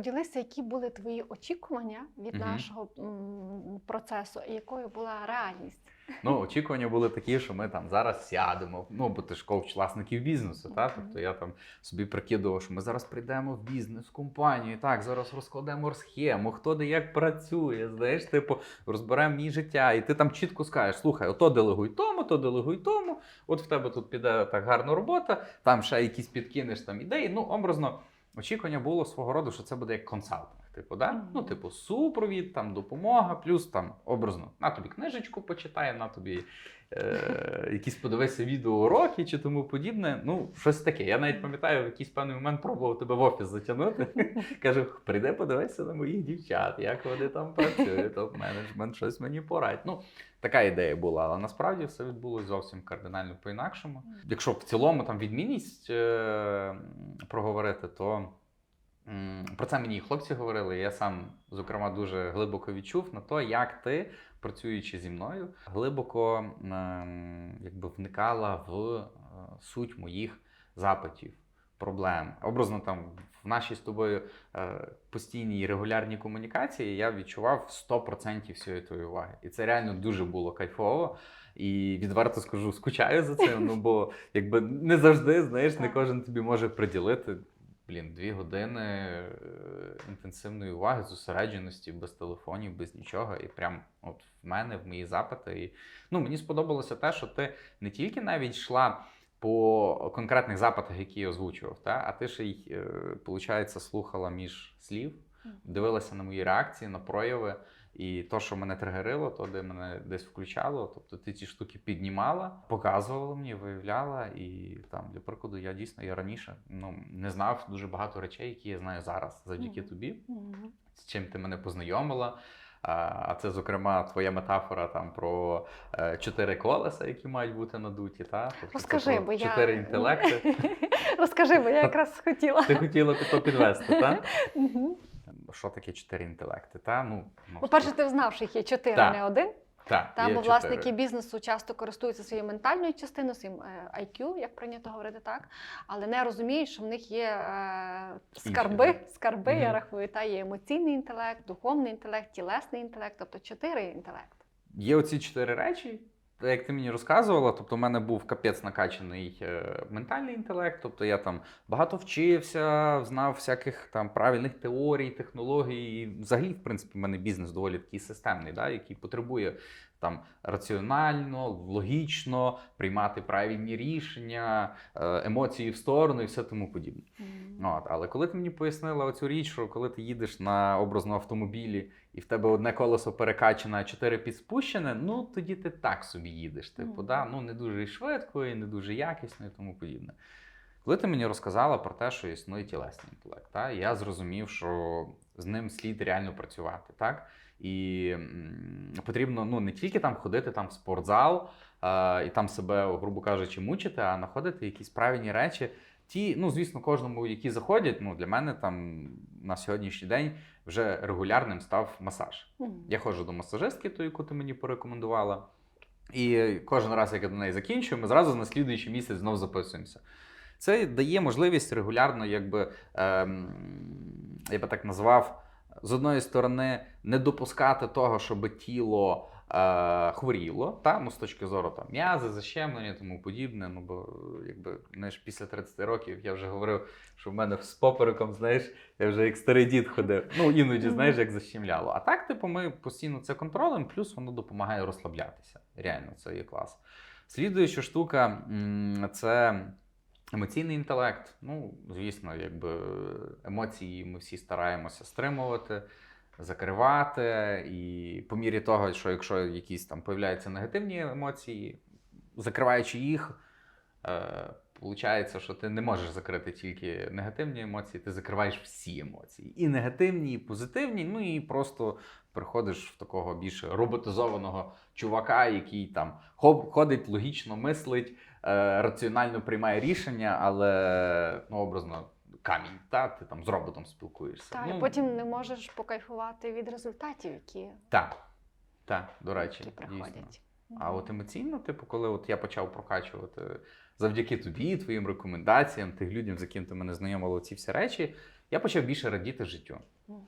Поділися, які були твої очікування від Мгм. нашого м, процесу, і якою була реальність? Ну, очікування були такі, що ми там зараз сядемо. Ну, бо ти ж коуч власників бізнесу, та? Тобто я там собі прикидував, що ми зараз прийдемо в бізнес, в компанію, так, зараз розкладемо схему, хто де як працює, знаєш, типу, розберемо мій життя. І ти там чітко скажеш: слухай, ото делегуй тому, то делегуй тому. От в тебе тут піде так гарна робота, там ще якісь підкинеш там ідеї. Ну, образно, очікування було свого роду, що це буде як консалтинг. Типу, да? Ну, типу, супровід, там допомога, плюс там образно на тобі книжечку почитай, на тобі е, якісь подивися відеоуроки чи тому подібне. Ну, щось таке. Я навіть пам'ятаю, в якийсь певний момент пробував тебе в офіс затягнути. Кажу, прийди, подивися на моїх дівчат, як вони там працюють, топ-менеджмент, щось мені порадь. Ну, така ідея була, але насправді все відбулося зовсім кардинально по-інакшому. Якщо в цілому там відмінність е, проговорити, то. Про це мені і хлопці говорили. Я сам, зокрема, дуже глибоко відчув на то, як ти, працюючи зі мною, глибоко ем, якби вникала в е, суть моїх запитів, проблем. Образно там в нашій з тобою е, постійній регулярній комунікації я відчував 100% всієї твоєї уваги. І це реально дуже було кайфово. І відверто скажу, скучаю за цим. Ну бо якби не завжди, знаєш, не кожен тобі може приділити. Блін, дві години е, інтенсивної уваги, зосередженості, без телефонів, без нічого. І прям от в мене, в мої запити. І ну мені сподобалося те, що ти не тільки навіть йшла по конкретних запитах, які я озвучував, та, а ти ще й, е, виходить, слухала між слів, дивилася на мої реакції, на прояви. І то, що мене тригерило, то де мене десь включало. Тобто ти ці штуки піднімала, показувала мені, виявляла. І там, для прикладу, я дійсно я раніше ну, не знав дуже багато речей, які я знаю зараз, завдяки Мгм. тобі, Мгм. з чим ти мене познайомила. А це, зокрема, твоя метафора там про е, чотири колеса, які мають бути надуті. Та? Тобто Розкажи, бо я чотири інтелекти. Розкажи, бо я якраз хотіла. Ти хотіла то підвести, так? Що таке чотири інтелекти? Та? Ну, ну, По-перше, ти знав, що їх є чотири, а не один. та, Та, бо власники бізнесу часто користуються своєю ментальною частиною, своїм е, IQ, як прийнято говорити так, але не розуміють, що в них є е, скарби, скарби, я рахую, та є емоційний інтелект, духовний інтелект, тілесний інтелект, тобто чотири інтелекти. Є оці чотири речі. Як ти мені розказувала, тобто в мене був капець накачаний е, ментальний інтелект, тобто я там багато вчився, знав всяких там правильних теорій, технологій. І взагалі, в принципі, в мене бізнес доволі такий системний, да, який потребує там раціонально, логічно приймати правильні рішення, е, емоції в сторону і все тому подібне. От, але коли ти мені пояснила оцю річ, що коли ти їдеш на образно автомобілі і в тебе одне колесо перекачане, а чотири підспущене, ну тоді ти так собі їдеш. Типу, Мгм. да? ну не дуже і швидко, і не дуже якісно, і тому подібне. Коли ти мені розказала про те, що існує тілесний інтелект, та, я зрозумів, що з ним слід реально працювати. Так? І потрібно ну, не тільки там ходити там, в спортзал а, і там себе, грубо кажучи, мучити, а знаходити якісь правильні речі. Ті, ну звісно, кожному, які заходять, ну для мене там на сьогоднішній день вже регулярним став масаж. Мгм. Я ходжу до масажистки, ту, яку ти мені порекомендувала. І кожен раз, як я до неї закінчую, ми зразу на слідуючий місяць знову записуємося. Це дає можливість регулярно, якби ем, я би так назвав, з одної сторони, не допускати того, щоб тіло е, хворіло, та? Ну, з точки зору там, м'язи, защемлення тому подібне. Ну, бо якби знаєш, після 30 років я вже говорив, що в мене з попереком, знаєш, я вже як старий дід ходив. Ну, іноді, знаєш, як защемляло. А так, типу, ми постійно це контролем, плюс воно допомагає розслаблятися. Реально, це є клас. Слідуюча штука це емоційний інтелект. Ну, звісно, якби емоції ми всі стараємося стримувати, закривати. І по мірі того, що якщо якісь там появляються негативні емоції, закриваючи їх. Е, Получається, що ти не можеш закрити тільки негативні емоції, ти закриваєш всі емоції. І негативні, і позитивні, ну і просто приходиш в такого більш роботизованого чувака, який там ходить, логічно мислить, раціонально приймає рішення, але ну, образно камінь, та ти там з роботом спілкуєшся. Та, ну, і потім не можеш покайфувати від результатів, які, Так, так, до речі, які дійсно. приходять. А от емоційно, типу, коли от я почав прокачувати завдяки тобі, твоїм рекомендаціям, тих людям, з яким ти мене знайомило ці всі речі, Я почав більше радіти життю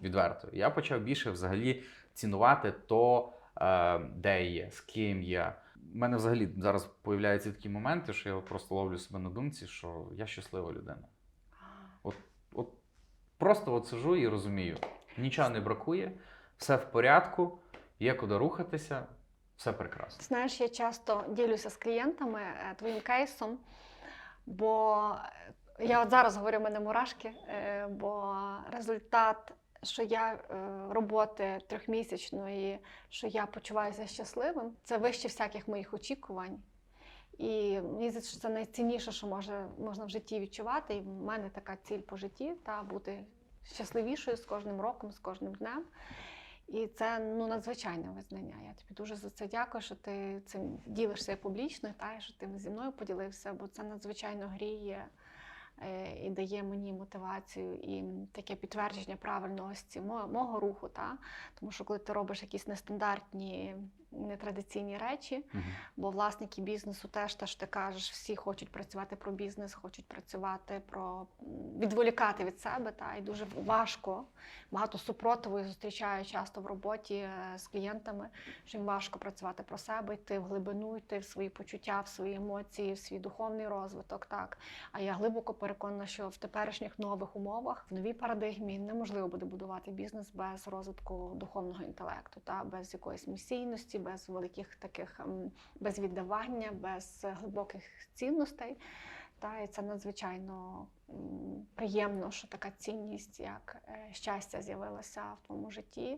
відверто. Я почав більше взагалі цінувати то, е, де я, з ким я. У мене взагалі зараз появляються такі моменти, що я просто ловлю себе на думці, що я щаслива людина. От просто от сижу і розумію, нічого не бракує, все в порядку, є куди рухатися, все прекрасно. Знаєш, я часто ділюся з клієнтами е, твоїм кейсом, бо е, я от зараз говорю, мене мурашки, е, бо результат, що я е, роботи трьохмісячної, що я почуваюся щасливим, це вище всяких моїх очікувань. І мені здається, що це найцінніше, що може, можна в житті відчувати. І в мене така ціль по житті та бути щасливішою з кожним роком, з кожним днем. І це ну надзвичайне визнання. Я тобі дуже за це дякую, що ти цим ділишся публічно, та що ти зі мною поділився, бо це надзвичайно гріє і дає мені мотивацію і таке підтвердження правильності мого руху. Та? Тому що коли ти робиш якісь нестандартні, нетрадиційні речі, Мгм. бо власники бізнесу теж те, що ти кажеш, всі хочуть працювати про бізнес, хочуть працювати про відволікати від себе. Та і дуже важко. Багато супротиву я зустрічаю часто в роботі е, з клієнтами, що їм важко працювати про себе, йти в глибину, йти в свої почуття, в свої емоції, в свій духовний розвиток. Так а я глибоко переконана, що в теперішніх нових умовах, в новій парадигмі неможливо буде будувати бізнес без розвитку духовного інтелекту, та без якоїсь місійності, без великих таких ем, без віддавання, без глибоких цінностей. Та, і це надзвичайно приємно, що така цінність, як е, щастя, з'явилася в твоєму житті.